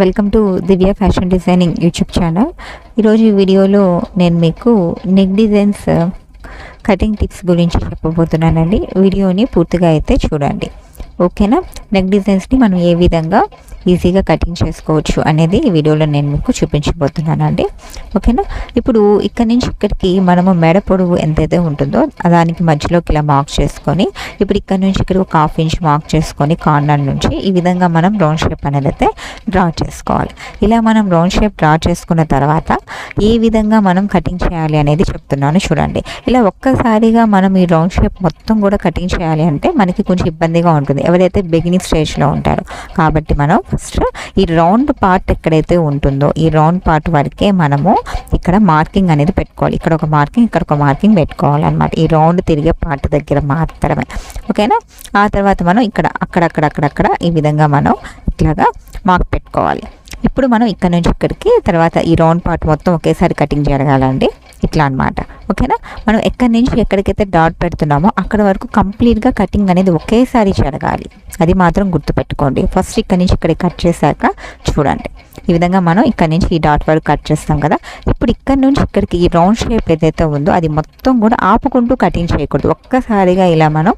Welcome to Divya fashion designing YouTube channel. ఈరోజు ఈ వీడియోలో నేను మీకు నెక్ డిజైన్స్ కటింగ్ టిప్స్ గురించి చెప్పబోతున్నానండి. వీడియోని పూర్తిగా అయితే చూడండి. ఓకేనా? నెక్ డిజైన్స్ని మనం ఏ విధంగా ఈజీగా కటింగ్ చేసుకోవచ్చు అనేది ఈ వీడియోలో నేను మీకు చూపించబోతున్నాను అండి ఓకేనా? ఇప్పుడు ఇక్కడ నుంచి ఇక్కడికి మనము మెడ పొడవు ఎంతైతే ఉంటుందో దానికి మధ్యలోకి ఇలా మార్క్ చేసుకొని ఇప్పుడు ఇక్కడ నుంచి ఇక్కడ ఒక హాఫ్ ఇంచ్ మార్క్ చేసుకొని కార్నర్ నుంచి ఈ విధంగా మనం రౌండ్ షేప్ అనేది అయితే డ్రా చేసుకోవాలి. ఇలా మనం రౌండ్ షేప్ డ్రా చేసుకున్న తర్వాత ఏ విధంగా మనం కటింగ్ చేయాలి అనేది చెప్తున్నాను చూడండి. ఇలా ఒక్కసారిగా మనం ఈ రౌండ్ షేప్ మొత్తం కూడా కటింగ్ చేయాలి అంటే మనకి కొంచెం ఇబ్బందిగా ఉంటుంది. ఎవరైతే బిగినింగ్ స్టేజ్లో ఉంటారో కాబట్టి మనం ఫస్ట్ ఈ రౌండ్ పార్ట్ ఎక్కడైతే ఉంటుందో ఈ రౌండ్ పార్ట్ వరకే మనము ఇక్కడ మార్కింగ్ అనేది పెట్టుకోవాలి. ఇక్కడ ఒక మార్కింగ్ ఇక్కడ ఒక మార్కింగ్ పెట్టుకోవాలన్నమాట. ఈ రౌండ్ తిరిగే పార్ట్ దగ్గర మాత్రమే. ఓకేనా? ఆ తర్వాత మనం ఇక్కడ అక్కడక్కడ అక్కడక్కడ ఈ విధంగా మనం ఇట్లాగా మార్క్ పెట్టుకోవాలి. ఇప్పుడు మనం ఇక్కడ నుంచి ఇక్కడికి తర్వాత ఈ రౌండ్ పార్ట్ మొత్తం ఒకేసారి కటింగ్ జరగాలండి. ఇట్లా అనమాట ఓకేనా? మనం ఎక్కడి నుంచి ఎక్కడికైతే డాట్ పెడుతున్నామో అక్కడ వరకు కంప్లీట్గా కటింగ్ అనేది ఒకేసారి జరగాలి. అది మాత్రం గుర్తుపెట్టుకోండి. ఫస్ట్ ఇక్కడ నుంచి ఇక్కడికి కట్ చేశాక చూడండి. ఈ విధంగా మనం ఇక్కడ నుంచి ఈ డాట్ వరకు కట్ చేస్తాం కదా. ఇప్పుడు ఇక్కడ నుంచి ఇక్కడికి ఈ రౌండ్ షేప్ ఏదైతే ఉందో అది మొత్తం కూడా ఆపుకుంటూ కటింగ్ చేయకూడదు. ఒక్కసారిగా ఇలా మనం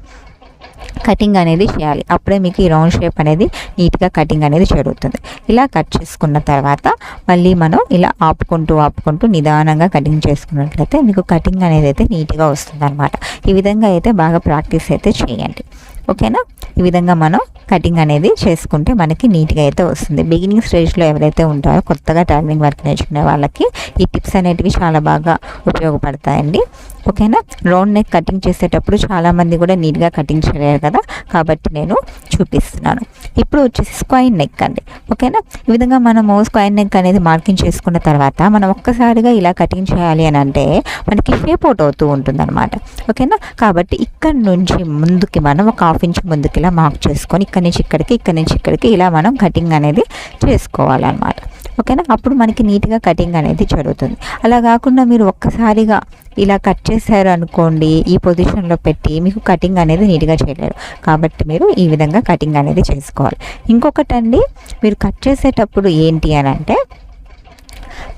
కటింగ్ అనేది చేయాలి. అప్పుడే మీకు ఈ రౌండ్ షేప్ అనేది నీట్గా కటింగ్ అనేది జరుగుతుంది. ఇలా కట్ చేసుకున్న తర్వాత మళ్ళీ మనం ఇలా ఆపుకుంటూ ఆపుకుంటూ నిదానంగా కటింగ్ చేసుకున్నట్లయితే మీకు కటింగ్ అనేది అయితే నీట్గా వస్తుంది అనమాట ఈ విధంగా అయితే బాగా ప్రాక్టీస్ అయితే చేయండి. ఓకేనా ఈ విధంగా మనం కటింగ్ అనేది చేసుకుంటే మనకి నీట్గా అయితే వస్తుంది. బిగినింగ్ స్టేజ్లో ఎవరైతే ఉంటారో కొత్తగా టైలరింగ్ వర్క్ నేర్చుకునే వాళ్ళకి ఈ టిప్స్ అనేటివి చాలా బాగా ఉపయోగపడతాయండి. ఓకేనా? రౌండ్ నెక్ కటింగ్ చేసేటప్పుడు చాలామంది కూడా నీట్గా కటింగ్ చేయలేరు కదా? కాబట్టి నేను చూపిస్తున్నాను. ఇప్పుడు వచ్చేసి స్క్వైన్ నెక్ అండి. ఓకేనా? ఈ విధంగా మనము స్క్వైన్ నెక్ అనేది మార్కింగ్ చేసుకున్న తర్వాత మనం ఒక్కసారిగా ఇలా కటింగ్ చేయాలి అని అంటే మనకి షేప్ అవుట్ అవుతూ ఉంటుంది అనమాట ఓకేనా? కాబట్టి ఇక్కడ నుంచి ముందుకి మనం ఒక హాఫ్ ఇంచ్ ముందుకి ఇలా మార్క్ చేసుకొని ఇక్కడ నుంచి ఇక్కడికి ఇక్కడ నుంచి ఇక్కడికి ఇలా మనం కటింగ్ అనేది చేసుకోవాలన్నమాట. ఓకేనా? అప్పుడు మనకి నీట్గా కటింగ్ అనేది జరుగుతుంది. అలా కాకుండా మీరు ఒక్కసారిగా ఇలా కట్ చేశారు అనుకోండి ఈ పొజిషన్లో పెట్టి మీకు కటింగ్ అనేది నీట్గా చేయలేరు. కాబట్టి మీరు ఈ విధంగా కటింగ్ అనేది చేసుకోవాలి. ఇంకొకటి అండి మీరు కట్ చేసేటప్పుడు ఏంటి అని అంటే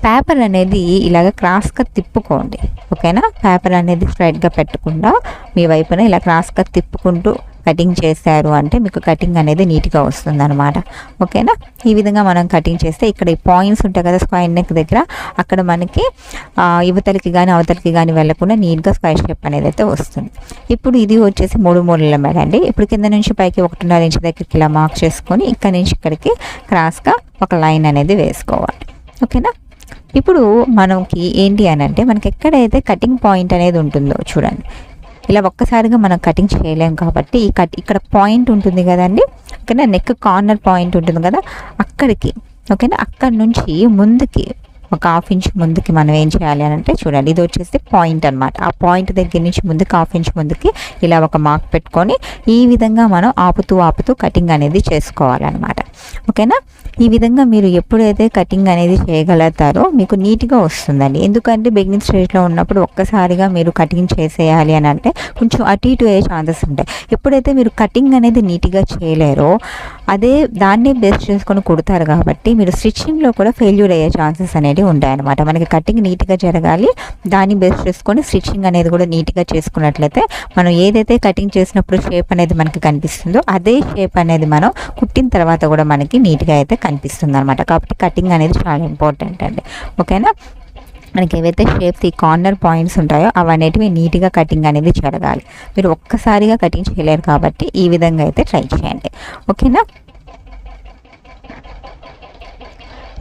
పేపర్ అనేది ఇలాగ క్రాస్గా తిప్పుకోండి. ఓకేనా? పేపర్ అనేది స్ట్రైట్గా పెట్టకుండా మీ వైపున ఇలా క్రాస్గా తిప్పుకుంటూ కటింగ్ చేశారు అంటే మీకు కటింగ్ అనేది నీట్గా వస్తుంది అనమాట ఓకేనా? ఈ విధంగా మనం కటింగ్ చేస్తే ఇక్కడ ఈ పాయింట్స్ ఉంటాయి కదా స్క్వైర్ నెక్ దగ్గర. అక్కడ మనకి యువతలకి కానీ అవతలకి కానీ వెళ్ళకుండా నీట్గా స్క్వైర్ షేప్ అనేది అయితే వస్తుంది. ఇప్పుడు ఇది వచ్చేసి మూడు మూడుల మేడ అండి. ఇప్పుడు కింద నుంచి పైకి ఒకటిన్నర ఇంచ్ దగ్గరికి ఇలా మార్క్ చేసుకొని ఇక్కడ నుంచి ఇక్కడికి క్రాస్గా ఒక లైన్ అనేది వేసుకోవాలి. ఓకేనా? ఇప్పుడు మనకి ఏంటి అని అంటే మనకి ఎక్కడైతే కటింగ్ పాయింట్ అనేది ఉంటుందో చూడండి. ఇలా ఒక్కసారిగా మనం కటింగ్ చేయలేం కాబట్టి ఈ కట్ ఇక్కడ పాయింట్ ఉంటుంది కదండి? ఇక్కడ నెక్ కార్నర్ పాయింట్ ఉంటుంది కదా? అక్కడికి ఓకేనా? అక్కడ నుంచి ముందుకి ఒక హాఫ్ ఇంచ్ ముందుకి మనం ఏం చేయాలి అని అంటే చూడండి ఇది వచ్చేసి పాయింట్ అనమాట ఆ పాయింట్ దగ్గర నుంచి ముందుకు హాఫ్ ఇంచ్ ముందుకి ఇలా ఒక మార్క్ పెట్టుకొని ఈ విధంగా మనం ఆపుతూ ఆపుతూ కటింగ్ అనేది చేసుకోవాలన్నమాట. ఓకేనా? ఈ విధంగా మీరు ఎప్పుడైతే కటింగ్ అనేది చేయగలుగుతారో మీకు నీట్గా వస్తుందండి. ఎందుకంటే బిగినింగ్ స్టేజ్లో ఉన్నప్పుడు ఒక్కసారిగా మీరు కటింగ్ చేసేయాలి అని అంటే కొంచెం అటు ఇటు అయ్యే ఛాన్సెస్ ఉంటాయి. ఎప్పుడైతే మీరు కటింగ్ అనేది నీట్గా చేయలేరో అదే దాన్ని బేస్ చేసుకొని కుడతారు కాబట్టి మీరు స్టిచ్చింగ్లో కూడా ఫెయిల్యూర్ అయ్యే ఛాన్సెస్ అనేవి ఉంటాయన్నమాట. మనకి కటింగ్ నీట్గా జరగాలి దాన్ని బేస్ చేసుకొని స్టిచ్చింగ్ అనేది కూడా నీట్గా చేసుకున్నట్లయితే మనం ఏదైతే కటింగ్ చేసినప్పుడు షేప్ అనేది మనకి కనిపిస్తుందో అదే షేప్ అనేది మనం కుట్టిన తర్వాత కూడా మనకి నీట్గా అయితే కనిపిస్తుంది అనమాట కాబట్టి కటింగ్ అనేది చాలా ఇంపార్టెంట్ అండి. ఓకేనా? మనకి ఏవైతే షేప్స్ ఈ కార్నర్ పాయింట్స్ ఉంటాయో అవన్నిటివి నీట్గా కటింగ్ అనేది జరగాలి. మీరు ఒక్కసారిగా కటింగ్ చేయలేరు కాబట్టి ఈ విధంగా అయితే ట్రై చేయండి. ఓకేనా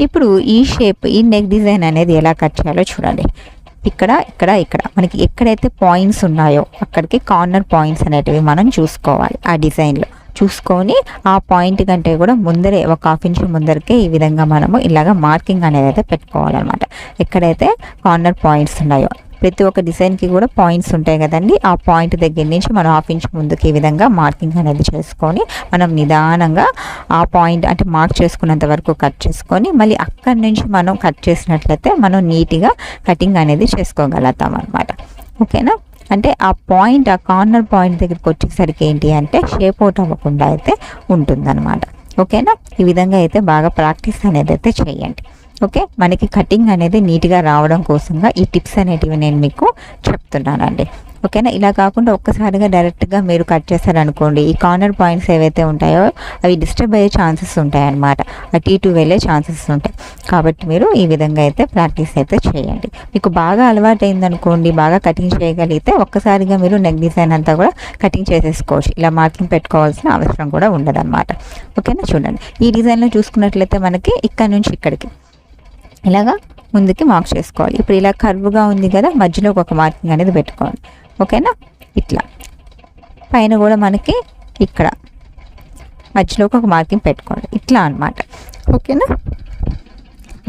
ఇప్పుడు ఈ షేప్ ఈ నెక్ డిజైన్ అనేది ఎలా కట్ చేయాలో చూడండి. ఇక్కడ ఇక్కడ ఇక్కడ. మనకి ఎక్కడైతే పాయింట్స్ ఉన్నాయో అక్కడికి కార్నర్ పాయింట్స్ అనేటివి మనం చూసుకోవాలి ఆ డిజైన్లో చూసుకొని ఆ పాయింట్ కంటే కూడా ముందరే ఒక హాఫ్ ఇంచ్ ముందరికే ఈ విధంగా మనము ఇలాగ మార్కింగ్ అనేది అయితే పెట్టుకోవాలన్నమాట. ఎక్కడైతే కార్నర్ పాయింట్స్ ఉన్నాయో ప్రతి ఒక్క డిజైన్కి కూడా పాయింట్స్ ఉంటాయి కదండి. ఆ పాయింట్ దగ్గర నుంచి మనం హాఫ్ ఇంచ్ ముందుకు ఈ విధంగా మార్కింగ్ అనేది చేసుకొని మనం నిదానంగా ఆ పాయింట్ అంటే మార్క్ చేసుకున్నంత వరకు కట్ చేసుకొని మళ్ళీ అక్కడి నుంచి మనం కట్ చేసినట్లయితే మనం నీట్గా కటింగ్ అనేది చేసుకోగలుగుతాం అనమాట ఓకేనా? అంటే ఆ పాయింట్ ఆ కార్నర్ పాయింట్ దగ్గరికి వచ్చేసరికి ఏంటి అంటే షేప్ అవుట్ అవ్వకుండా అయితే ఉంటుందన్నమాట. ఓకేనా ఈ విధంగా అయితే బాగా ప్రాక్టీస్ అనేది అయితే చేయండి. ఓకే? మనకి కటింగ్ అనేది నీట్గా రావడం కోసంగా ఈ టిప్స్ అనేటివి నేను మీకు చెప్తున్నానండి. ఓకేనా? ఇలా కాకుండా ఒక్కసారిగా డైరెక్ట్గా మీరు కట్ చేశారనుకోండి ఈ కార్నర్ పాయింట్స్ ఏవైతే ఉంటాయో అవి డిస్టర్బ్ అయ్యే ఛాన్సెస్ ఉంటాయి అన్నమాట అటు ఇటు వెళ్ళే ఛాన్సెస్ ఉంటాయి. కాబట్టి మీరు ఈ విధంగా అయితే ప్రాక్టీస్ అయితే చేయండి. మీకు బాగా అలవాటు అయిందనుకోండి బాగా కటింగ్ చేయగలిగితే ఒక్కసారిగా మీరు నెక్ డిజైన్ అంతా కూడా కటింగ్ చేసేసుకోవచ్చు. ఇలా మార్కింగ్ పెట్టుకోవాల్సిన అవసరం కూడా ఉండదన్నమాట. ఓకేనా? చూడండి. ఈ డిజైన్లో చూసుకున్నట్లయితే మనకి ఇక్కడ నుంచి ఇక్కడికి. ఇలాగా ముందుకి మార్క్ చేసుకోవాలి. ఇప్పుడు ఇలా కర్వ్గా ఉంది కదా మధ్యలో ఒక మార్కింగ్ అనేది పెట్టుకోవాలి. ఓకేనా? ఇట్లా. పైన కూడా మనకి ఇక్కడ మధ్యలో ఒక మార్కింగ్ పెట్టుకోవాలి. ఇట్లా అనమాట ఓకేనా?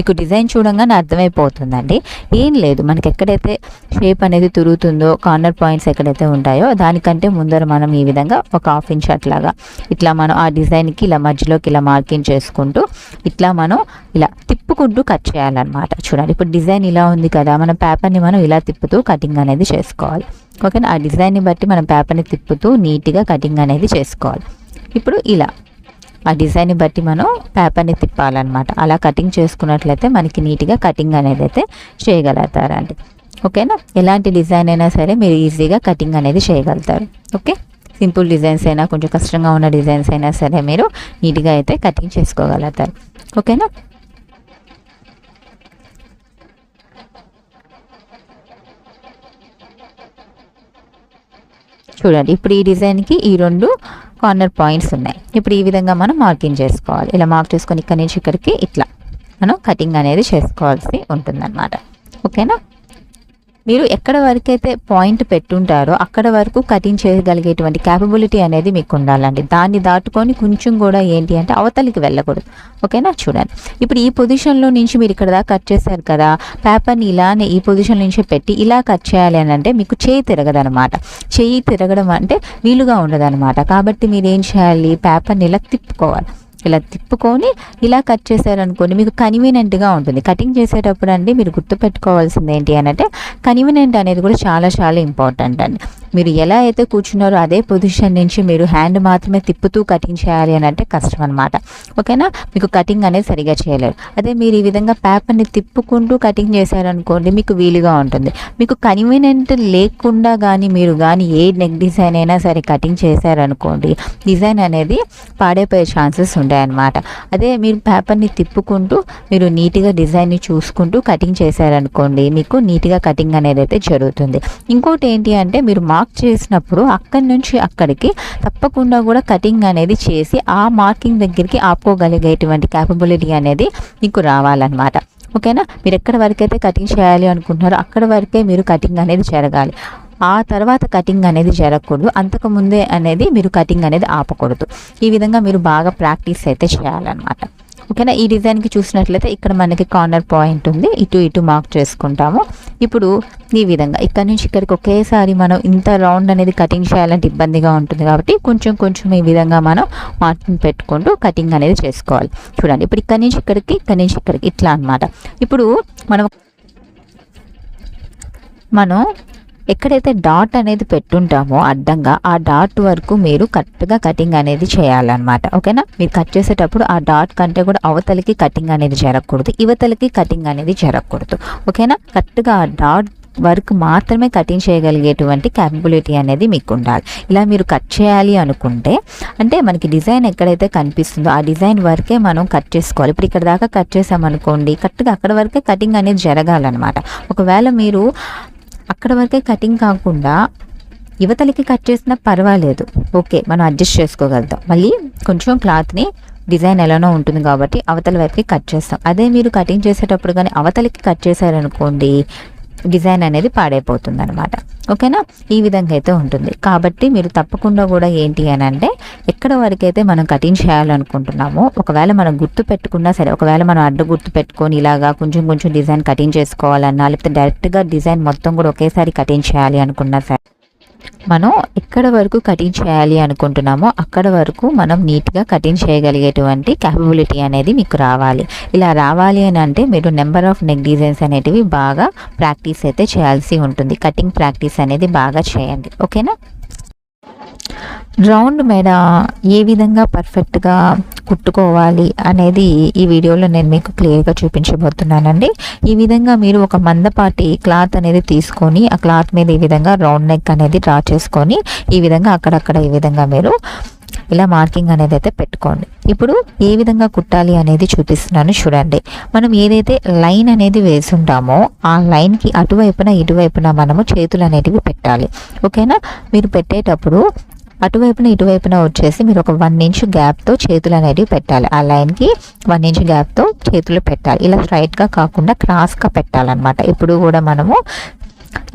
మీకు డిజైన్ చూడంగానే అర్థమైపోతుందండి. ఏం లేదు మనకి ఎక్కడైతే షేప్ అనేది తిరుగుతుందో కార్నర్ పాయింట్స్ ఎక్కడైతే ఉంటాయో దానికంటే ముందర మనం ఈ విధంగా ఒక హాఫ్ ఇంచ్ అట్లాగా ఇట్లా మనం ఆ డిజైన్కి ఇలా మధ్యలోకి ఇలా మార్కింగ్ చేసుకుంటూ ఇట్లా మనం ఇలా తిప్పుకుంటూ కట్ చేయాలన్నమాట. చూడండి ఇప్పుడు డిజైన్ ఇలా ఉంది కదా మన పేపర్ని మనం ఇలా తిప్పుతూ కటింగ్ అనేది చేసుకోవాలి. ఓకేనా? ఆ డిజైన్ని బట్టి మనం పేపర్ని తిప్పుతూ నీట్గా కటింగ్ అనేది చేసుకోవాలి. ఇప్పుడు ఇలా ఆ డిజైన్ని బట్టి మనం పేపర్ని తిప్పాలన్నమాట. అలా కటింగ్ చేసుకున్నట్లయితే మనకి నీట్గా కటింగ్ అనేది అయితే చేయగలుగుతారండి ఓకేనా? ఎలాంటి డిజైన్ అయినా సరే మీరు ఈజీగా కటింగ్ అనేది చేయగలుగుతారు. ఓకే? సింపుల్ డిజైన్స్ అయినా కొంచెం కష్టంగా ఉన్న డిజైన్స్ అయినా సరే మీరు నీట్గా అయితే కటింగ్ చేసుకోగలుగుతారు. ఓకేనా? చూడండి ఇప్పుడు ఈ డిజైన్కి ఈ రెండు కార్నర్ పాయింట్స్ ఉన్నాయి. ఇప్పుడు ఈ విధంగా మనం మార్కింగ్ చేసుకోవాలి. ఇలా మార్క్ చేసుకొని ఇక్కడి నుంచి ఇక్కడికి ఇట్లా. మనం కటింగ్ అనేది చేసుకోవాల్సి ఉంటుందన్నమాట. ఓకేనా? మీరు ఎక్కడ వరకైతే పాయింట్ పెట్టుంటారో అక్కడ వరకు కటింగ్ చేయగలిగేటువంటి క్యాపబిలిటీ అనేది మీకు ఉండాలండి. దాన్ని దాటుకొని కొంచెం కూడా ఏంటి అంటే అవతలికి వెళ్ళకూడదు. ఓకేనా? చూడండి. ఇప్పుడు ఈ పొజిషన్లో నుంచి మీరు ఇక్కడ దాకా కట్ చేశారు కదా పేపర్ని ఇలానే ఈ పొజిషన్ నుంచి పెట్టి ఇలా కట్ చేయాలి అని అంటే మీకు చేయి తిరగదనమాట చేయి తిరగడం అంటే వీలుగా ఉండదనమాట కాబట్టి మీరు ఏం చేయాలి? పేపర్ని ఇలా తిప్పుకోవాలి. ఇలా తిప్పుకొని ఇలా కట్ చేశారనుకోండి మీకు కన్వీనియంట్గా ఉంటుంది. కటింగ్ చేసేటప్పుడు అండి మీరు గుర్తుపెట్టుకోవాల్సింది ఏంటి అని అంటే కన్వీనియంట్ అనేది కూడా చాలా చాలా ఇంపార్టెంట్ అండి. మీరు ఎలా అయితే కూర్చున్నారో అదే పొజిషన్ నుంచి మీరు హ్యాండ్ మాత్రమే తిప్పుతూ కటింగ్ చేయాలి అని అంటే కష్టం అనమాట ఓకేనా? మీకు కటింగ్ అనేది సరిగా చేయలేరు. అదే మీరు ఈ విధంగా పేపర్ని తిప్పుకుంటూ కటింగ్ చేశారనుకోండి మీకు వీలుగా ఉంటుంది. మీకు కన్వీనియంట్ లేకుండా కానీ మీరు కానీ ఏ నెక్ డిజైన్ అయినా సరే కటింగ్ చేశారనుకోండి డిజైన్ అనేది పాడైపోయే ఛాన్సెస్ ఉంటాయన్నమాట అదే మీరు పేపర్ని తిప్పుకుంటూ మీరు నీట్గా డిజైన్ని చూసుకుంటూ కటింగ్ చేశారనుకోండి మీకు నీట్గా కటింగ్ అనేది అయితే జరుగుతుంది. ఇంకోటి ఏంటి అంటే మీరు మా మార్క్ చేసినప్పుడు అక్కడి నుంచి అక్కడికి తప్పకుండా కూడా కటింగ్ అనేది చేసి ఆ మార్కింగ్ దగ్గరికి ఆపుకోగలిగేటువంటి క్యాపబిలిటీ అనేది మీకు రావాలన్నమాట. ఓకేనా? మీరు ఎక్కడ వరకైతే కటింగ్ చేయాలి అనుకుంటున్నారో అక్కడ వరకే మీరు కటింగ్ అనేది జరగాలి. ఆ తర్వాత కటింగ్ అనేది జరగకూడదు. అంతకు ముందే అనేది మీరు కటింగ్ అనేది ఆపకూడదు. ఈ విధంగా మీరు బాగా ప్రాక్టీస్ అయితే చేయాలన్నమాట. ఓకేనా ఈ డిజైన్కి చూసినట్లయితే ఇక్కడ మనకి కార్నర్ పాయింట్ ఉంది. ఇటు ఇటు మార్క్ చేసుకుంటాము. ఇప్పుడు ఈ విధంగా ఇక్కడ నుంచి ఇక్కడికి ఒకేసారి మనం ఇంత రౌండ్ అనేది కటింగ్ చేయాలంటే ఇబ్బందిగా ఉంటుంది కాబట్టి కొంచెం కొంచెం ఈ విధంగా మనం మార్కింగ్ పెట్టుకుంటూ కటింగ్ అనేది చేసుకోవాలి. చూడండి ఇప్పుడు ఇక్కడ నుంచి ఇక్కడికి ఇక్కడ నుంచి ఇక్కడికి ఇట్లా అనమాట ఇప్పుడు మనం మనం ఎక్కడైతే డాట్ అనేది పెట్టుంటామో అడ్డంగా ఆ డాట్ వరకు మీరు కరెక్ట్గా కటింగ్ అనేది చేయాలన్నమాట. ఓకేనా? మీరు కట్ చేసేటప్పుడు ఆ డాట్ కంటే కూడా అవతలికి కటింగ్ అనేది జరగకూడదు. ఇవతలకి కటింగ్ అనేది జరగకూడదు. ఓకేనా? కరెక్ట్గా ఆ డాట్ వర్క్ మాత్రమే కటింగ్ చేయగలిగేటువంటి క్యాపబిలిటీ అనేది మీకు ఉండాలి ఇలా మీరు కట్ చేయాలి అనుకుంటే అంటే మనకి డిజైన్ ఎక్కడైతే కనిపిస్తుందో ఆ డిజైన్ వరకే మనం కట్ చేసుకోవాలి. ఇప్పుడు ఇక్కడ దాకా కట్ చేసామనుకోండి కరెక్ట్గా అక్కడ వరకే కటింగ్ అనేది జరగాలన్నమాట. ఒకవేళ మీరు అక్కడ వరకే కటింగ్ కాకుండా యువతలకి కట్ చేసినా పర్వాలేదు. ఓకే మనం అడ్జస్ట్ చేసుకోగలుగుతాం. మళ్ళీ కొంచెం క్లాత్ని డిజైన్ ఎలానో ఉంటుంది కాబట్టి అవతల వైపుకి కట్ చేస్తాం. అదే మీరు కటింగ్ చేసేటప్పుడు కానీ అవతలకి కట్ చేశారనుకోండి డిజైన్ అనేది పాడైపోతుంది అనమాట ఓకేనా? ఈ విధంగా అయితే ఉంటుంది. కాబట్టి మీరు తప్పకుండా కూడా ఏంటి అని అంటే ఎక్కడ వరకు అయితే మనం కటింగ్ చేయాలనుకుంటున్నామో ఒకవేళ మనం గుర్తు పెట్టుకున్నా సరే ఒకవేళ మనం అడ్డు గుర్తు పెట్టుకొని ఇలాగా కొంచెం కొంచెం డిజైన్ కటింగ్ చేసుకోవాలన్నా లేకపోతే డైరెక్ట్గా డిజైన్ మొత్తం కూడా ఒకేసారి కటింగ్ చేయాలి అనుకున్నా సరే మనం ఎక్కడ వరకు కటింగ్ చేయాలి అనుకుంటున్నామో అక్కడ వరకు మనం నీట్గా కటింగ్ చేయగలిగేటువంటి క్యాపబిలిటీ అనేది మీకు రావాలి. ఇలా రావాలి అని అంటే మీరు నెంబర్ ఆఫ్ నెక్ డిజైన్స్ అనేటివి బాగా ప్రాక్టీస్ అయితే చేయాల్సి ఉంటుంది. కటింగ్ ప్రాక్టీస్ అనేది బాగా చేయండి. ఓకేనా రౌండ్ మెడ ఏ విధంగా పర్ఫెక్ట్గా కుట్టుకోవాలి అనేది ఈ వీడియోలో నేను మీకు క్లియర్గా చూపించబోతున్నానండి. ఈ విధంగా మీరు ఒక మందపాటి క్లాత్ అనేది తీసుకొని ఆ క్లాత్ మీద ఈ విధంగా రౌండ్ నెక్ అనేది డ్రా చేసుకొని ఈ విధంగా అక్కడక్కడ ఈ విధంగా మీరు ఇలా మార్కింగ్ అనేది అయితే పెట్టుకోండి. ఇప్పుడు ఏ విధంగా కుట్టాలి అనేది చూపిస్తున్నాను చూడండి. మనం ఏదైతే లైన్ అనేది వేసుంటామో ఆ లైన్కి అటువైపున ఇటువైపున మనము చేతులు అనేటివి పెట్టాలి. ఓకేనా? మీరు పెట్టేటప్పుడు అటువైపున ఇటువైపున వచ్చేసి మీరు ఒక వన్ ఇంచ్ గ్యాప్తో చేతులు అనేవి పెట్టాలి. ఆ లైన్కి వన్ ఇంచ్ గ్యాప్తో చేతులు పెట్టాలి. ఇలా స్ట్రైట్గా కాకుండా క్రాస్గా పెట్టాలన్నమాట. ఇప్పుడు కూడా మనము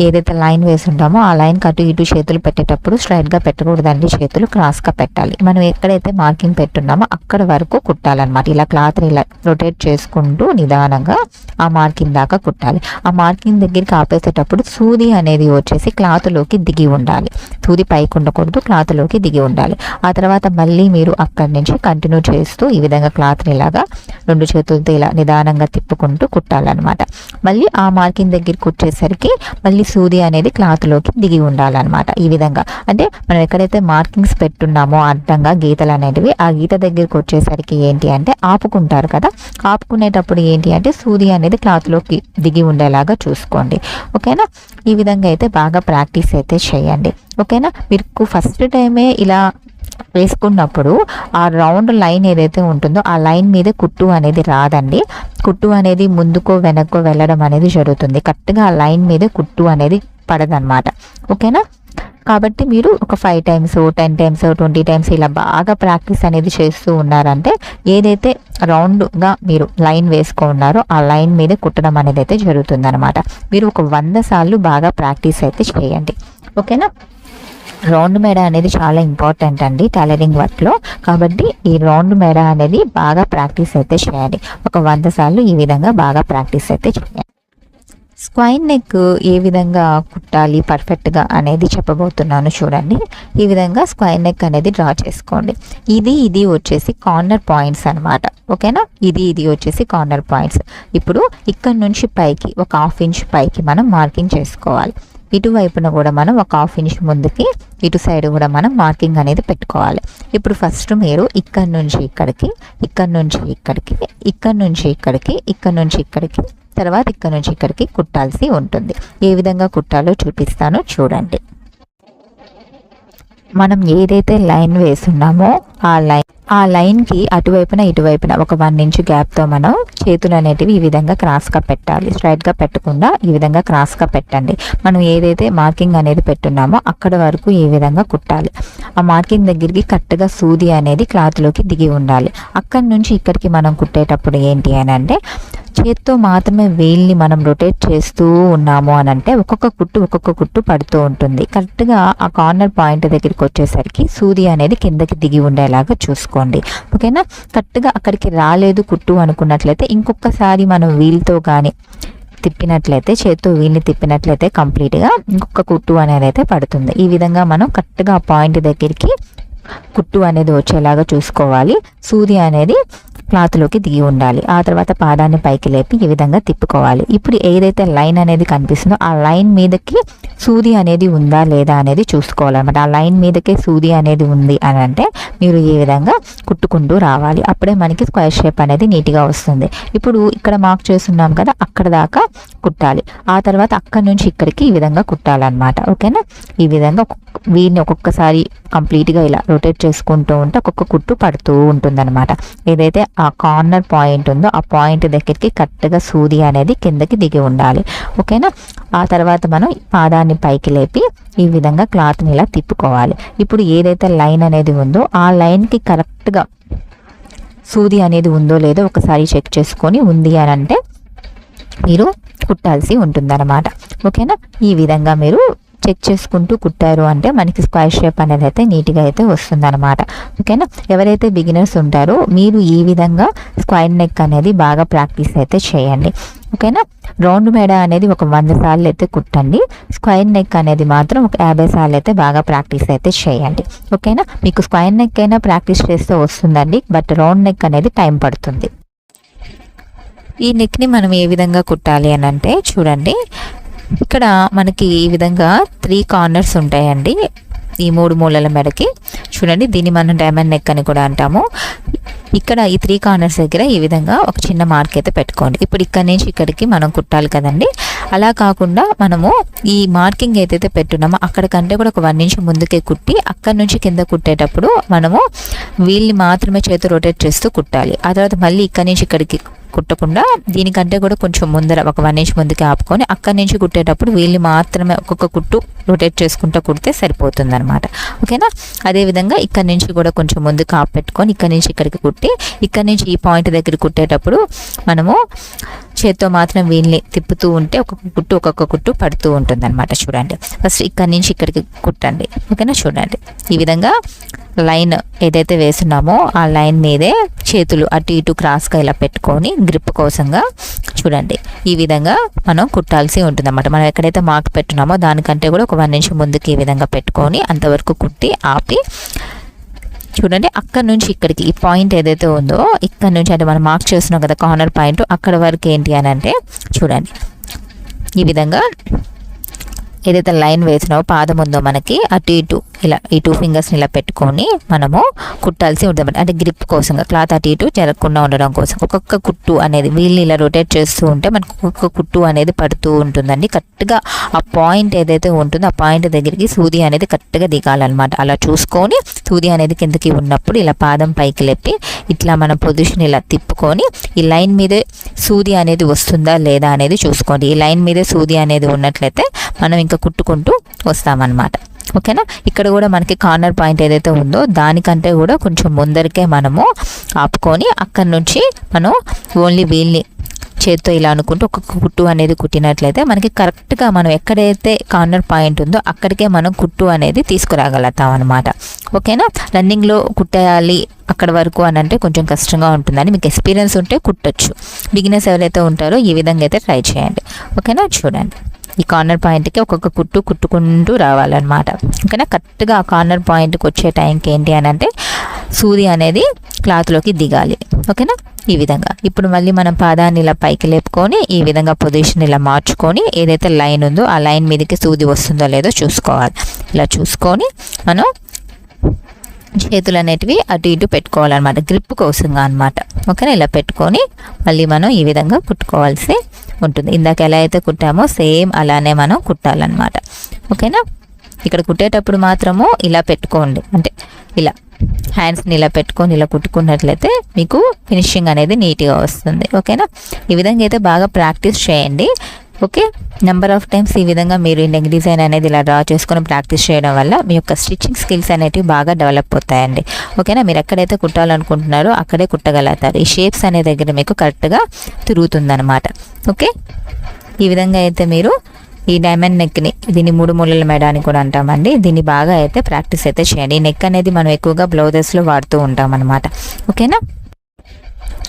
ఏదైతే లైన్ వేసి ఉంటామో ఆ లైన్ అటు ఇటు చేతులు పెట్టేటప్పుడు స్ట్రైట్గా పెట్టకూడదండి. చేతులు క్రాస్గా పెట్టాలి. మనం ఎక్కడైతే మార్కింగ్ పెట్టున్నామో అక్కడ వరకు కుట్టాలన్నమాట. ఇలా క్లాత్ ఇలా రొటేట్ చేసుకుంటూ నిదానంగా ఆ మార్కింగ్ దాకా కుట్టాలి. ఆ మార్కింగ్ దగ్గరికి ఆపేసేటప్పుడు సూది అనేది వచ్చేసి క్లాత్లోకి దిగి ఉండాలి. సూది పైకి ఉండకూడదు క్లాత్లోకి దిగి ఉండాలి. ఆ తర్వాత మళ్ళీ మీరు అక్కడి నుంచి కంటిన్యూ చేస్తూ ఈ విధంగా క్లాత్ని ఇలాగా రెండు చేతులతో ఇలా నిదానంగా తిప్పుకుంటూ కుట్టాలన్నమాట. మళ్ళీ ఆ మార్కింగ్ దగ్గరికి వచ్చేసరికి మళ్ళీ సూది అనేది క్లాత్లోకి దిగి ఉండాలన్నమాట. ఈ విధంగా. అంటే మనం ఎక్కడైతే మార్కింగ్స్ పెట్టున్నామో అడ్డంగా గీతలు అనేటివి ఆ గీత దగ్గరికి వచ్చేసరికి ఏంటి అంటే ఆపుకుంటారు కదా. ఆపుకునేటప్పుడు ఏంటి అంటే సూది అనేది క్లాత్లోకి దిగి ఉండేలాగా చూసుకోండి. ఓకేనా? ఈ విధంగా అయితే బాగా ప్రాక్టీస్ అయితే చేయండి. ఓకేనా? మీరు ఫస్ట్ టైమే ఇలా వేసుకున్నప్పుడు ఆ రౌండ్ లైన్ ఏదైతే ఉంటుందో ఆ లైన్ మీద కుట్టు అనేది రాదండి. కుట్టు అనేది ముందుకో వెనక్కో వెళ్ళడం అనేది జరుగుతుంది. కరెక్ట్గా ఆ లైన్ మీద కుట్టు అనేది పడదనమాట ఓకేనా? కాబట్టి మీరు ఒక five times ten times twenty times ఇలా బాగా ప్రాక్టీస్ అనేది చేస్తూ ఉన్నారంటే ఏదైతే రౌండ్గా మీరు లైన్ వేసుకున్నారో ఆ లైన్ మీద కుట్టడం అనేది అయితే జరుగుతుంది మీరు ఒక వంద సార్లు బాగా ప్రాక్టీస్ అయితే చేయండి. ఓకేనా? రౌండ్ మేడ అనేది చాలా ఇంపార్టెంట్ అండి టైలరింగ్ వర్క్లో కాబట్టి ఈ రౌండ్ మేడ అనేది బాగా ప్రాక్టీస్ అయితే చేయాలి ఒక వంద సార్లు ఈ విధంగా బాగా ప్రాక్టీస్ అయితే చేయాలి స్క్వైన్ నెక్ ఏ విధంగా కుట్టాలి పర్ఫెక్ట్గా అనేది చెప్పబోతున్నాను చూడండి. ఈ విధంగా స్క్వైన్ నెక్ అనేది డ్రా చేసుకోండి. ఇది ఇది వచ్చేసి కార్నర్ పాయింట్స్ అనమాట ఓకేనా? ఇది ఇది వచ్చేసి కార్నర్ పాయింట్స్. ఇప్పుడు ఇక్కడ నుంచి పైకి ఒక హాఫ్ ఇంచ్ పైకి మనం మార్కింగ్ చేసుకోవాలి. ఇటువైపున కూడా మనం ఒక హాఫ్ ఇంచ్ ముందుకి ఇటు సైడ్ కూడా మనం మార్కింగ్ అనేది పెట్టుకోవాలి. ఇప్పుడు ఫస్ట్ మీరు ఇక్కడ నుంచి ఇక్కడికి ఇక్కడ నుంచి ఇక్కడికి ఇక్కడ నుంచి ఇక్కడికి ఇక్కడ నుంచి ఇక్కడికి తర్వాత ఇక్కడ నుంచి ఇక్కడికి కుట్టాల్సి ఉంటుంది. ఏ విధంగా కుట్టాలో చూపిస్తానో చూడండి. మనం ఏదైతే లైన్ వేస్తున్నామో ఆ లైన్ ఆ లైన్కి అటువైపున ఇటువైపున ఒక వన్ ఇంచ్ గ్యాప్తో మనం చేతులు అనేటివి ఈ విధంగా క్రాస్గా పెట్టాలి. స్ట్రైట్గా పెట్టకుండా ఈ విధంగా క్రాస్గా పెట్టండి. మనం ఏదైతే మార్కింగ్ అనేది పెట్టున్నామో అక్కడ వరకు ఈ విధంగా కుట్టాలి. ఆ మార్కింగ్ దగ్గరికి కరెక్ట్గా సూది అనేది క్లాత్లోకి దిగి ఉండాలి. అక్కడి నుంచి ఇక్కడికి మనం కుట్టేటప్పుడు ఏంటి అని అంటే చేత్తో మాత్రమే వేల్ని మనం రొటేట్ చేస్తూ ఉన్నాము అని అంటే ఒక్కొక్క కుట్టు ఒక్కొక్క కుట్టు పడుతూ ఉంటుంది. కరెక్ట్గా ఆ కార్నర్ పాయింట్ దగ్గరికి వచ్చేసరికి సూది అనేది కిందకి దిగి ఉండేలాగా చూసుకోండి. ఓకేనా? కరెక్ట్గా అక్కడికి రాలేదు కుట్టు అనుకున్నట్లయితే ఇంకొకసారి మనం వీల్తో కానీ తిప్పినట్లయితే చేత్తో వీల్ని తిప్పినట్లయితే కంప్లీట్గా ఇంకొక కుట్టు అనేది అయితే పడుతుంది. ఈ విధంగా మనం కరెక్ట్గా ఆ పాయింట్ దగ్గరికి కుట్టు అనేది వచ్చేలాగా చూసుకోవాలి. సూది అనేది క్లాత్లోకి దిగి ఉండాలి. ఆ తర్వాత పాదాన్ని పైకి లేపి ఈ విధంగా తిప్పుకోవాలి. ఇప్పుడు ఏదైతే లైన్ అనేది కనిపిస్తుందో ఆ లైన్ మీదకి సూది అనేది ఉందా లేదా అనేది చూసుకోవాలన్నమాట. ఆ లైన్ మీదకే సూది అనేది ఉంది అని అంటే మీరు ఈ విధంగా కుట్టుకుంటూ రావాలి. అప్పుడే మనకి స్క్వేర్ షేప్ అనేది నీట్గా వస్తుంది. ఇప్పుడు ఇక్కడ మార్క్ చేస్తున్నాం కదా అక్కడ దాకా కుట్టాలి. ఆ తర్వాత అక్కడి నుంచి ఇక్కడికి ఈ విధంగా కుట్టాలన్నమాట. ఓకేనా? ఈ విధంగా వీడిని ఒక్కొక్కసారి కంప్లీట్గా ఇలా రొటేట్ చేసుకుంటూ ఉంటే ఒక్కొక్క కుట్టు పడుతూ ఉంటుందన్నమాట. ఏదైతే ఆ కార్నర్ పాయింట్ ఉందో ఆ పాయింట్ దగ్గరికి కరెక్ట్గా సూది అనేది కిందకి దిగి ఉండాలి. ఓకేనా? ఆ తర్వాత మనం పాదాన్ని పైకి లేపి ఈ విధంగా క్లాత్ని ఇలా తిప్పుకోవాలి. ఇప్పుడు ఏదైతే లైన్ అనేది ఉందో ఆ లైన్కి కరెక్ట్గా సూది అనేది ఉందో లేదో ఒకసారి చెక్ చేసుకొని ఉంది అని అంటే మీరు కుట్టాల్సి ఉంటుందన్నమాట. ఓకేనా? ఈ విధంగా మీరు చెక్ చేసుకుంటూ కుట్టారు అంటే మనకి స్క్వైర్ షేప్ అనేది అయితే నీట్గా అయితే వస్తుందన్నమాట. ఓకేనా ఎవరైతే బిగినర్స్ ఉంటారో మీరు ఈ విధంగా స్క్వైర్ నెక్ అనేది బాగా ప్రాక్టీస్ అయితే చేయండి. ఓకేనా రౌండ్ మేడ అనేది ఒక వంద సార్లు అయితే కుట్టండి. స్క్వైర్ నెక్ అనేది మాత్రం ఒక యాభై సార్లు అయితే బాగా ప్రాక్టీస్ అయితే చేయండి. ఓకేనా మీకు స్క్వైర్ నెక్ అయినా ప్రాక్టీస్ చేస్తే వస్తుందండి బట్ రౌండ్ నెక్ అనేది టైం పడుతుంది. ఈ నెక్ని మనం ఏ విధంగా కుట్టాలి అని అంటే చూడండి. ఇక్కడ మనకి ఈ విధంగా త్రీ కార్నర్స్ ఉంటాయండి. ఈ మూడు మూలల మెడకి. చూడండి దీన్ని మనం డైమండ్ నెక్ అని కూడా అంటాము. ఇక్కడ ఈ త్రీ కార్నర్స్ దగ్గర ఈ విధంగా ఒక చిన్న మార్క్ అయితే పెట్టుకోండి. ఇప్పుడు ఇక్కడ నుంచి ఇక్కడికి మనం కుట్టాలి కదండి. అలా కాకుండా మనము ఈ మార్కింగ్ ఏదైతే పెట్టున్నామో అక్కడికంటే కూడా ఒక వన్ ఇంచ్ ముందుకే కుట్టి అక్కడ నుంచి కింద కుట్టేటప్పుడు మనము వీళ్ళని మాత్రమే చేతి రొటేట్ చేస్తూ కుట్టాలి. ఆ తర్వాత మళ్ళీ ఇక్కడ నుంచి ఇక్కడికి కుట్టకుండా దీనికంటే కూడా కొంచెం ముందర ఒక వన్ ఇంచ్ ముందుకి ఆపుకొని అక్కడి నుంచి కుట్టేటప్పుడు వీళ్ళు మాత్రమే ఒక్కొక్క కుట్టు రొటేట్ చేసుకుంటూ కుడితే సరిపోతుంది అనమాట ఓకేనా అదేవిధంగా ఇక్కడ నుంచి కూడా కొంచెం ముందుకు ఆపు పెట్టుకొని ఇక్కడ నుంచి ఇక్కడికి కుట్టి ఇక్కడ నుంచి ఈ పాయింట్ దగ్గర కుట్టేటప్పుడు మనము చేత్తో మాత్రం వీళ్ళని తిప్పుతూ ఉంటే ఒక్కొక్క కుట్టు ఒక్కొక్క కుట్టు పడుతూ ఉంటుంది అనమాట చూడండి. ఫస్ట్ ఇక్కడ నుంచి ఇక్కడికి కుట్టండి. ఓకేనా? చూడండి. ఈ విధంగా లైన్ ఏదైతే వేస్తున్నామో ఆ లైన్ మీదే చేతులు అటు ఇటు క్రాస్గా ఇలా పెట్టుకొని గ్రిప్ కోసంగా చూడండి. ఈ విధంగా మనం కుట్టాల్సి ఉంటుంది అనమాట మనం ఎక్కడైతే మార్క్ పెట్టున్నామో దానికంటే కూడా ఒక వన్ ఇంచ్ ముందుకు ఈ విధంగా పెట్టుకొని అంతవరకు కుట్టి ఆపి చూడండి అక్కడ నుంచి ఇక్కడికి ఈ పాయింట్ ఏదైతే ఉందో ఇక్కడ నుంచి అంటే మనం మార్క్ చేస్తున్నాం కదా కార్నర్ పాయింట్ అక్కడ వరకు ఏంటి అని అంటే చూడండి. ఈ విధంగా ఏదైతే లైన్ వేసినావో పాదం ఉందో మనకి అటు ఇటు ఇలా ఈ టూ ఫింగర్స్ని ఇలా పెట్టుకొని మనము కుట్టాల్సి ఉంటుంది అంటే గ్రిప్ కోసం క్లాత్ అటు ఇటు జరగకుండా ఉండడం కోసం. ఒక్కొక్క కుట్టు అనేది వీళ్ళని ఇలా రొటేట్ చేస్తూ ఉంటే మనకు ఒక్కొక్క కుట్టు అనేది పడుతూ ఉంటుందండి. కరెక్ట్గా ఆ పాయింట్ ఏదైతే ఉంటుందో ఆ పాయింట్ దగ్గరికి సూది అనేది కరెక్ట్గా దిగాలన్నమాట. అలా చూసుకొని సూది అనేది కిందకి ఉన్నప్పుడు ఇలా పాదం పైకి లేపి ఇట్లా మన పొజిషన్ ఇలా తిప్పుకొని ఈ లైన్ మీదే సూది అనేది వస్తుందా లేదా అనేది చూసుకోండి. ఈ లైన్ మీదే సూది అనేది ఉన్నట్లయితే మనం ఇంకా కుట్టుకుంటూ వస్తామన్నమాట. ఓకేనా? ఇక్కడ కూడా మనకి కార్నర్ పాయింట్ ఏదైతే ఉందో దానికంటే కూడా కొంచెం ముందరికే మనము ఆపుకొని అక్కడి నుంచి మనం ఓన్లీ వీల్ని చేత్తో ఇలా అనుకుంటూ ఒక కుట్టు అనేది కుట్టినట్లయితే మనకి కరెక్ట్గా మనం ఎక్కడైతే కార్నర్ పాయింట్ ఉందో అక్కడికే మనం కుట్టు అనేది తీసుకురాగలుగుతాం అనమాట ఓకేనా? రన్నింగ్లో కుట్టేయాలి అక్కడ వరకు అని అంటే కొంచెం కష్టంగా ఉంటుందని మీకు ఎక్స్పీరియన్స్ ఉంటే కుట్టొచ్చు. బిగినర్స్ ఎవరైతే ఉంటారో ఈ విధంగా అయితే ట్రై చేయండి. ఓకేనా? చూడండి. ఈ కార్నర్ పాయింట్కి ఒక్కొక్క కుట్టు కుట్టుకుంటూ రావాలన్నమాట. ఓకేనా? కరెక్ట్గా ఆ కార్నర్ పాయింట్కి వచ్చే టైంకి ఏంటి అని అంటే సూది అనేది క్లాత్లోకి దిగాలి. ఓకేనా? ఈ విధంగా. ఇప్పుడు మళ్ళీ మనం పాదాన్ని ఇలా పైకి లేపుకొని ఈ విధంగా పొజిషన్ ఇలా మార్చుకొని ఏదైతే లైన్ ఉందో ఆ లైన్ మీదకి సూది వస్తుందో లేదో చూసుకోవాలి. ఇలా చూసుకొని మనం చేతులు అనేటివి అటు ఇటు పెట్టుకోవాలన్నమాట. గ్రిప్ కోసంగా అనమాట ఓకేనా? ఇలా పెట్టుకొని మళ్ళీ మనం ఈ విధంగా కుట్టుకోవాల్సి ఉంటుంది. ఇందాక ఎలా అయితే కుట్టామో సేమ్ అలానే మనం కుట్టాలన్నమాట. ఓకేనా? ఇక్కడ కుట్టేటప్పుడు మాత్రము ఇలా పెట్టుకోండి. అంటే ఇలా హ్యాండ్స్ని ఇలా పెట్టుకొని ఇలా కుట్టుకున్నట్లయితే మీకు ఫినిషింగ్ అనేది నీట్గా వస్తుంది. ఓకేనా? ఈ విధంగా అయితే బాగా ప్రాక్టీస్ చేయండి. ఓకే నెంబర్ ఆఫ్ టైమ్స్ ఈ విధంగా మీరు ఈ నెక్ డిజైన్ అనేది ఇలా డ్రా చేసుకొని ప్రాక్టీస్ చేయడం వల్ల మీ యొక్క స్టిచ్చింగ్ స్కిల్స్ అనేటివి బాగా డెవలప్ అవుతాయండి. ఓకేనా మీరు ఎక్కడైతే కుట్టాలనుకుంటున్నారో అక్కడే కుట్టగలుగుతారు. ఈ షేప్స్ అనే దగ్గర మీకు కరెక్ట్గా తిరుగుతుందనమాట ఓకే ఈ విధంగా అయితే మీరు ఈ డైమండ్ నెక్ని దీన్ని మూడు మూలల మెడ అని కూడా అంటామండి. దీన్ని బాగా అయితే ప్రాక్టీస్ అయితే చేయండి. ఈ నెక్ అనేది మనం ఎక్కువగా బ్లౌజెస్లో వాడుతూ ఉంటాం అనమాట ఓకేనా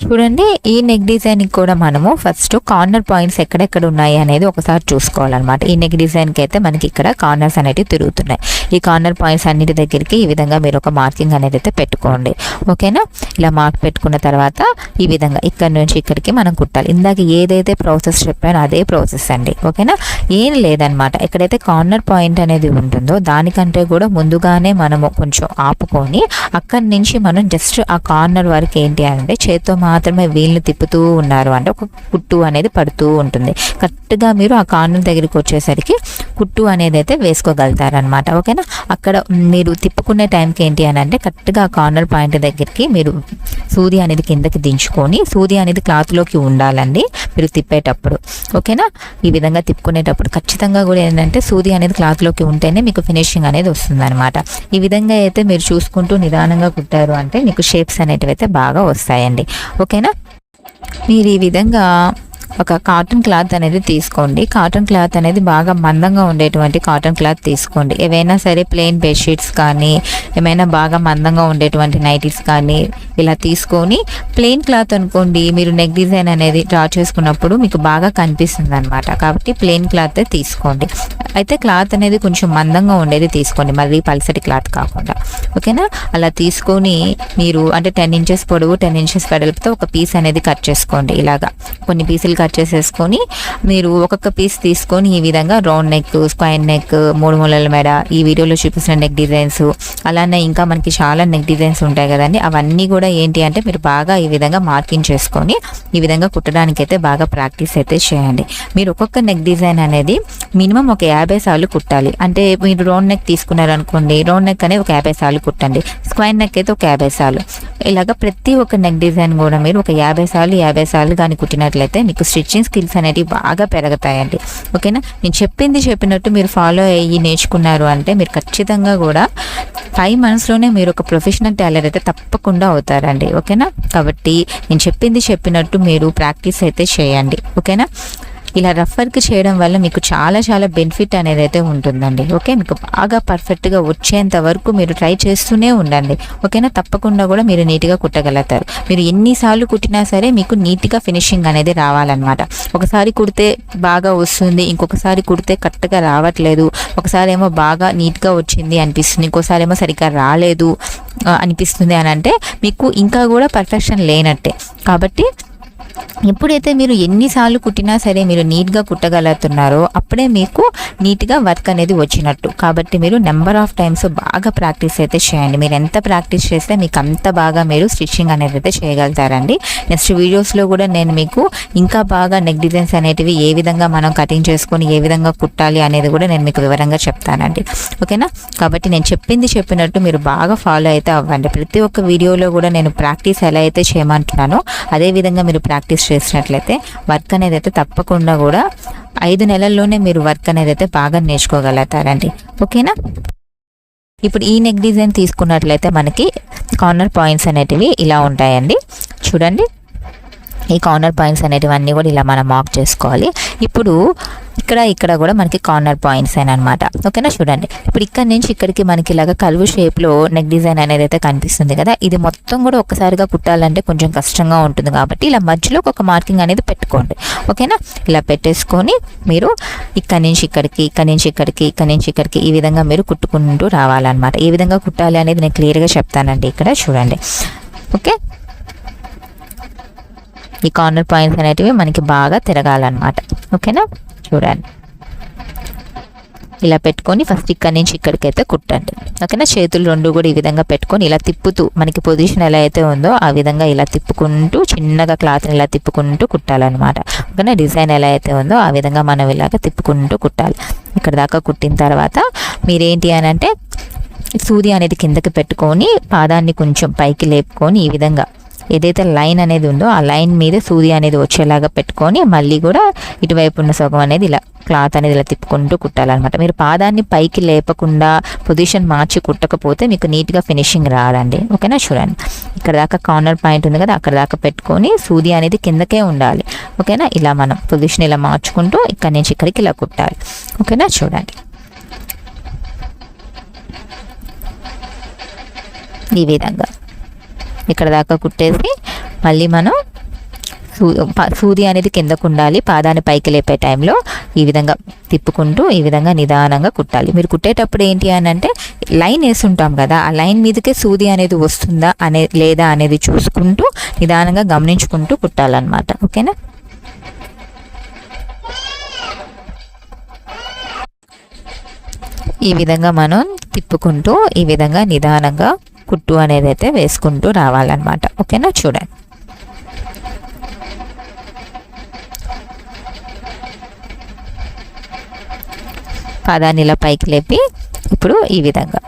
చూడండి ఈ నెక్ డిజైన్కి కూడా మనము ఫస్ట్ కార్నర్ పాయింట్స్ ఎక్కడెక్కడ ఉన్నాయి అనేది ఒకసారి చూసుకోవాలన్నమాట. ఈ నెక్ డిజైన్కి అయితే మనకి ఇక్కడ కార్నర్స్ అనేటివి తిరుగుతున్నాయి. ఈ కార్నర్ పాయింట్స్ అన్నిటి దగ్గరికి ఈ విధంగా మీరు ఒక మార్కింగ్ అనేది అయితే పెట్టుకోండి. ఓకేనా? ఇలా మార్క్ పెట్టుకున్న తర్వాత ఈ విధంగా ఇక్కడ నుంచి ఇక్కడికి మనం కుట్టాలి. ఇందాక ఏదైతే ప్రాసెస్ చెప్పానో అదే ప్రాసెస్ అండి. ఓకేనా? ఏం లేదనమాట ఎక్కడైతే కార్నర్ పాయింట్ అనేది ఉంటుందో దానికంటే కూడా ముందుగానే మనము కొంచెం ఆపుకొని అక్కడి నుంచి మనం జస్ట్ ఆ కార్నర్ వరకు ఏంటి అంటే చేత్తో మాత్రమే వీళ్ళని తిప్పుతూ ఉన్నారు అంటే ఒక కుట్టు అనేది పడుతూ ఉంటుంది. కరెక్ట్గా మీరు ఆ కార్నర్ దగ్గరికి వచ్చేసరికి కుట్టు అనేది అయితే వేసుకోగలుగుతారనమాట ఓకేనా? అక్కడ మీరు తిప్పుకునే టైంకి ఏంటి అని అంటే కరెక్ట్గా ఆ కార్నర్ పాయింట్ దగ్గరికి మీరు సూది అనేది కిందకి దించుకొని సూది అనేది క్లాత్లోకి ఉండాలండి మీరు తిప్పేటప్పుడు. ఓకేనా? ఈ విధంగా తిప్పుకునేటప్పుడు ఖచ్చితంగా కూడా ఏంటంటే సూది అనేది క్లాత్లోకి ఉంటేనే మీకు ఫినిషింగ్ అనేది వస్తుందన్నమాట. ఈ విధంగా అయితే మీరు చూసుకుంటూ నిదానంగా కుట్టారు అంటే మీకు షేప్స్ అనేటివి అయితే బాగా వస్తాయండి. ఓకేనా? మీరు ఈ విధంగా ఒక కాటన్ క్లాత్ అనేది తీసుకోండి. కాటన్ క్లాత్ అనేది బాగా మందంగా ఉండేటువంటి కాటన్ క్లాత్ తీసుకోండి. ఏవైనా సరే ప్లెయిన్ బెడ్షీట్స్ కానీ ఏమైనా బాగా మందంగా ఉండేటువంటి నైటీస్ కానీ ఇలా తీసుకొని ప్లెయిన్ క్లాత్ అనుకోండి మీరు నెక్ డిజైన్ అనేది డ్రా చేసుకున్నప్పుడు మీకు బాగా కనిపిస్తుంది అనమాట కాబట్టి ప్లెయిన్ క్లాత్ తీసుకోండి. అయితే క్లాత్ అనేది కొంచెం మందంగా ఉండేది తీసుకోండి. మళ్ళీ పల్సటి క్లాత్ కాకుండా. ఓకేనా అలా తీసుకొని మీరు అంటే టెన్ ఇంచెస్ పొడవు టెన్ ఇంచెస్ వెడల్పుతో ఒక పీస్ అనేది కట్ చేసుకోండి. ఇలాగా. కొన్ని పీసులు కట్ చేసేసుకొని మీరు ఒక్కొక్క పీస్ తీసుకొని ఈ విధంగా రౌండ్ నెక్ స్క్వైర్ నెక్ మూడు మూలల మెడ ఈ వీడియోలో చూపిస్తున్న నెక్ డిజైన్స్ అలానే ఇంకా మనకి చాలా నెక్ డిజైన్స్ ఉంటాయి కదండి. అవన్నీ కూడా ఏంటి అంటే మీరు బాగా ఈ విధంగా మార్కింగ్ చేసుకొని ఈ విధంగా కుట్టడానికి అయితే బాగా ప్రాక్టీస్ అయితే చేయండి. మీరు ఒక్కొక్క నెక్ డిజైన్ అనేది మినిమం ఒక యాభై సార్లు కుట్టాలి. అంటే మీరు రౌండ్ నెక్ తీసుకున్నారనుకోండి రౌండ్ నెక్ అనేది ఒక యాభై సార్లు కుట్టండి. స్క్వైర్ నెక్ అయితే ఒక యాభై సార్లు. ఇలాగ ప్రతి ఒక్క నెక్ డిజైన్ కూడా మీరు ఒక యాభై సార్లు యాభై సార్లు కానీ కుట్టినట్లయితే మీకు స్టిచ్చింగ్ స్కిల్స్ అనేవి బాగా పెరుగుతాయండి. ఓకేనా? నేను చెప్పింది చెప్పినట్టు మీరు ఫాలో అయ్యి నేర్చుకున్నారు అంటే మీరు ఖచ్చితంగా కూడా ఫైవ్ మంత్స్లోనే మీరు ఒక ప్రొఫెషనల్ టైలర్ అయితే తప్పకుండా అవుతారండి. ఓకేనా? కాబట్టి నేను చెప్పింది చెప్పినట్టు మీరు ప్రాక్టీస్ అయితే చేయండి. ఓకేనా? ఇలా రఫ్ వర్క్ చేయడం వల్ల మీకు చాలా చాలా బెనిఫిట్ అనేది అయితే ఉంటుందండి. ఓకే? మీకు బాగా పర్ఫెక్ట్గా వచ్చేంత వరకు మీరు ట్రై చేస్తూనే ఉండండి. ఓకేనా? తప్పకుండా కూడా మీరు నీట్గా కుట్టగలుగుతారు. మీరు ఎన్నిసార్లు కుట్టినా సరే మీకు నీట్గా ఫినిషింగ్ అనేది రావాలన్నమాట. ఒకసారి కుడితే బాగా వస్తుంది ఇంకొకసారి కుడితే కరెక్ట్గా రావట్లేదు ఒకసారి ఏమో బాగా నీట్గా వచ్చింది అనిపిస్తుంది ఇంకోసారి ఏమో సరిగ్గా రాలేదు అనిపిస్తుంది అని అంటే మీకు ఇంకా కూడా పర్ఫెక్షన్ లేనట్టే. కాబట్టి ఎప్పుడైతే మీరు ఎన్నిసార్లు కుట్టినా సరే మీరు నీట్గా కుట్టగలుగుతున్నారో అప్పుడే మీకు నీట్గా వర్క్ అనేది వచ్చినట్టు. కాబట్టి మీరు నెంబర్ ఆఫ్ టైమ్స్ బాగా ప్రాక్టీస్ అయితే చేయండి. మీరు ఎంత ప్రాక్టీస్ చేస్తే మీకు అంత బాగా మీరు స్టిచ్చింగ్ అనేది అయితే చేయగలుగుతారండి. నెక్స్ట్ వీడియోస్లో కూడా నేను మీకు ఇంకా బాగా నెక్ డిజైన్స్ అనేటివి ఏ విధంగా మనం కటింగ్ చేసుకొని ఏ విధంగా కుట్టాలి అనేది కూడా నేను మీకు వివరంగా చెప్తానండి. ఓకేనా? కాబట్టి నేను చెప్పింది చెప్పినట్టు మీరు బాగా ఫాలో అయితే అవ్వండి. ప్రతి ఒక్క వీడియోలో కూడా నేను ప్రాక్టీస్ ఎలా అయితే చేయమంటున్నానో అదే విధంగా మీరు ప్రాక్టీస్ ప్రాక్టీస్ చేసినట్లయితే వర్క్ అనేది అయితే తప్పకుండా కూడా ఐదు నెలల్లోనే మీరు వర్క్ అనేది అయితే బాగా నేర్చుకోగలుగుతారండి. ఓకేనా? ఇప్పుడు ఈ నెక్ డిజైన్ తీసుకున్నట్లయితే మనకి కార్నర్ పాయింట్స్ అనేటివి ఇలా ఉంటాయండి. చూడండి. ఈ కార్నర్ పాయింట్స్ అనేటివన్నీ కూడా ఇలా మనం మార్క్ చేసుకోవాలి. ఇప్పుడు ఇక్కడ ఇక్కడ కూడా మనకి కార్నర్ పాయింట్స్ అనమాట ఓకేనా చూడండి. ఇప్పుడు ఇక్కడ నుంచి ఇక్కడికి మనకి ఇలాగ కలువు షేప్లో నెక్ డిజైన్ అనేది అయితే కనిపిస్తుంది కదా? ఇది మొత్తం కూడా ఒక్కసారిగా కుట్టాలంటే కొంచెం కష్టంగా ఉంటుంది కాబట్టి ఇలా మధ్యలో ఒక మార్కింగ్ అనేది పెట్టుకోండి. ఓకేనా ఇలా పెట్టేసుకొని మీరు ఇక్కడ నుంచి ఇక్కడికి ఇక్కడ నుంచి ఇక్కడికి ఇక్కడ నుంచి ఇక్కడికి ఈ విధంగా మీరు కుట్టుకుంటూ రావాలన్నమాట. ఏ విధంగా కుట్టాలి అనేది నేను క్లియర్గా చెప్తానండి ఇక్కడ. చూడండి. ఓకే ఈ కార్నర్ పాయింట్స్ అనేటివి మనకి బాగా తిరగాలన్నమాట. ఓకేనా? చూడండి. ఇలా పెట్టుకొని ఫస్ట్ ఇక్కడ నుంచి ఇక్కడికైతే కుట్టండి. ఓకేనా? చేతులు రెండు కూడా ఈ విధంగా పెట్టుకొని ఇలా తిప్పుతూ మనకి పొజిషన్ ఎలా అయితే ఉందో ఆ విధంగా ఇలా తిప్పుకుంటూ చిన్నగా క్లాత్ని ఇలా తిప్పుకుంటూ కుట్టాలన్నమాట. ఓకేనా? డిజైన్ ఎలా అయితే ఉందో ఆ విధంగా మనం ఇలాగ తిప్పుకుంటూ కుట్టాలి. ఇక్కడ దాకా కుట్టిన తర్వాత మీరేంటి అని అంటే సూది అనేది కిందకి పెట్టుకొని పాదాన్ని కొంచెం పైకి లేపుకొని ఈ విధంగా ఏదైతే లైన్ అనేది ఉందో ఆ లైన్ మీద సూది అనేది వచ్చేలాగా పెట్టుకొని మళ్ళీ కూడా ఇటువైపు ఉన్న సగం అనేది ఇలా క్లాత్ అనేది ఇలా తిప్పుకుంటూ కుట్టాలన్నమాట. మీరు పాదాన్ని పైకి లేపకుండా పొజిషన్ మార్చి కుట్టకపోతే మీకు నీట్గా ఫినిషింగ్ రాదండి. ఓకేనా? చూడండి. ఇక్కడ దాకా కార్నర్ పాయింట్ ఉంది కదా అక్కడ దాకా పెట్టుకొని సూది అనేది కిందకే ఉండాలి. ఓకేనా? ఇలా మనం పొజిషన్ ఇలా మార్చుకుంటూ ఇక్కడ నుంచి ఇక్కడికి ఇలా కుట్టాలి. ఓకేనా? చూడండి. ఈ విధంగా. ఇక్కడ దాకా కుట్టేసి మళ్ళీ మనం సూ సూది అనేది కిందకు ఉండాలి. పాదాన్ని పైకి లేపే టైంలో ఈ విధంగా తిప్పుకుంటూ ఈ విధంగా నిదానంగా కుట్టాలి. మీరు కుట్టేటప్పుడు ఏంటి అని అంటే లైన్ వేస్తుంటాం కదా ఆ లైన్ మీదకే సూది అనేది వస్తుందా అనే లేదా అనేది చూసుకుంటూ నిదానంగా గమనించుకుంటూ కుట్టాలన్నమాట. ఓకేనా? ఈ విధంగా మనం తిప్పుకుంటూ ఈ విధంగా నిదానంగా కుట్టు అనేది అయితే వేసుకుంటూ రావాలన్నమాట. ఓకేనా? చూడండి. పాదాన్ని ఇలా పైకి లేపి ఇప్పుడు ఈ విధంగా.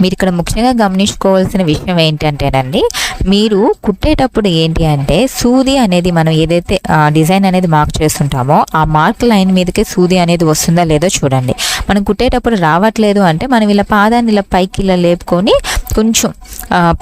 మీరు ఇక్కడ ముఖ్యంగా గమనించుకోవాల్సిన విషయం ఏంటంటేనండి మీరు కుట్టేటప్పుడు ఏంటి అంటే సూది అనేది మనం ఏదైతే డిజైన్ అనేది మార్క్ చేస్తుంటామో ఆ మార్క్ లైన్ మీదకే సూది అనేది వస్తుందా లేదో చూడండి. మనం కుట్టేటప్పుడు రావట్లేదు అంటే మనం ఇలా పాదాన్ని ఇలా పైకి ఇలా లేపుకొని కొంచెం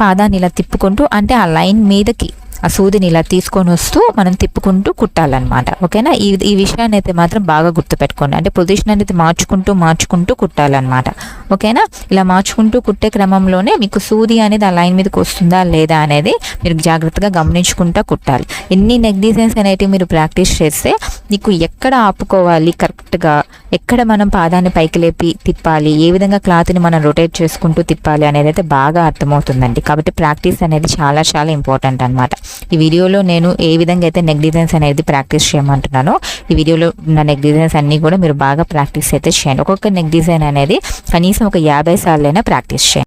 పాదాన్ని ఇలా తిప్పుకుంటూ అంటే ఆ లైన్ మీదకి ఆ సూదిని ఇలా తీసుకొని వస్తూ మనం తిప్పుకుంటూ కుట్టాలన్నమాట. ఓకేనా? ఈ ఈ విషయాన్ని అయితే మాత్రం బాగా గుర్తుపెట్టుకోండి. అంటే పొజిషన్ అనేది మార్చుకుంటూ మార్చుకుంటూ కుట్టాలన్నమాట. ఓకేనా? ఇలా మార్చుకుంటూ కుట్టే క్రమంలోనే మీకు సూది అనేది ఆ లైన్ మీదకి వస్తుందా లేదా అనేది మీరు జాగ్రత్తగా గమనించుకుంటూ కుట్టాలి. ఎన్ని నెక్ డిజైన్స్ అనేటివి మీరు ప్రాక్టీస్ చేస్తే మీకు ఎక్కడ ఆపుకోవాలి కరెక్ట్గా ఎక్కడ మనం పాదాన్ని పైకి లేపి తిప్పాలి ఏ విధంగా క్లాత్ని మనం రొటేట్ చేసుకుంటూ తిప్పాలి అనేది అయితే బాగా అర్థమవుతుందండి. కాబట్టి ప్రాక్టీస్ అనేది చాలా చాలా ఇంపార్టెంట్ అనమాట ఈ వీడియోలో నేను ఏ విధంగా అయితే నెక్ డిజైన్స్ అనేది ప్రాక్టీస్ చేయమంటున్నానో ఈ వీడియోలో ఉన్న నెక్ డిజైన్స్ అన్నీ కూడా మీరు బాగా ప్రాక్టీస్ అయితే చేయండి. ఒక్కొక్క నెక్ డిజైన్ అనేది కనీసం ఒక యాభై సార్లైనా ప్రాక్టీస్ చేయండి.